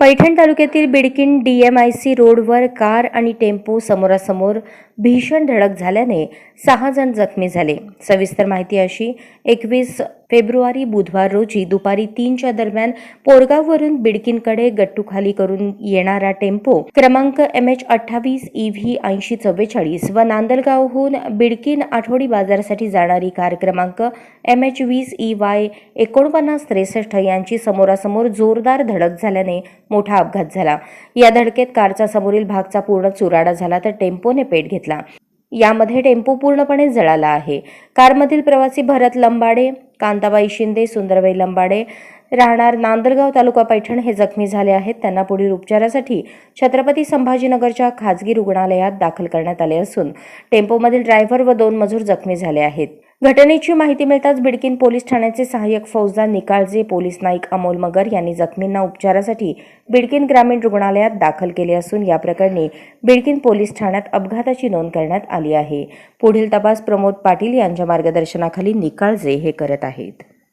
पैठण तालुक्यातील बिडकीन डीएमआयसी रोडवर कार आणि टेम्पो समोरासमोर भीषण धडक झाल्याने सहा जण जखमी झाले. सविस्तर माहिती अशी एकवीस फेब्रुवारी बुधवार रोजी दुपारी तीनच्या दरम्यान पोरगाववरून बिडकीनकडे गट्टूखाली करून येणारा टेम्पो क्रमांक एम एच अठ्ठावीस ई व्ही ऐंशी चव्वेचाळीस व नांदलगावहून बिडकीन आठवडी बाजारासाठी जाणारी कार क्रमांक एम एच वीस ई वाय एकोणपन्नास त्रेसष्ट यांची समोरासमोर जोरदार धडक झाल्याने मोठा अपघात झाला. या धडकेत कारचा समोरील भागचा पूर्ण चुराडा झाला तर टेम्पोने पेट घेतला. यामध्ये टेम्पो पूर्णपणे जळाला आहे. कारमधील प्रवासी भरत लंबाडे कांताबाई शिंदे सुंदरबाई लंबाडे राहणार नांदरगाव तालुका पैठण हे जखमी झाले आहेत. त्यांना पुढील उपचारासाठी छत्रपती संभाजीनगरच्या खाजगी रुग्णालयात दाखल करण्यात आले असून टेम्पोमधील ड्रायव्हर व दोन मजूर जखमी झाले आहेत. घटनेची माहिती मिळताच बिडकीन पोलीस ठाण्याचे सहाय्यक फौजदार निकाळजे पोलीस नाईक अमोल मगर यांनी जखमींना उपचारासाठी बिडकीन ग्रामीण रुग्णालयात दाखल केले असून या प्रकरणी बिडकीन पोलीस ठाण्यात अपघाताची नोंद करण्यात आली आहे. पुढील तपास प्रमोद पाटील यांच्या मार्गदर्शनाखाली निकाळजे हे करत आहेत.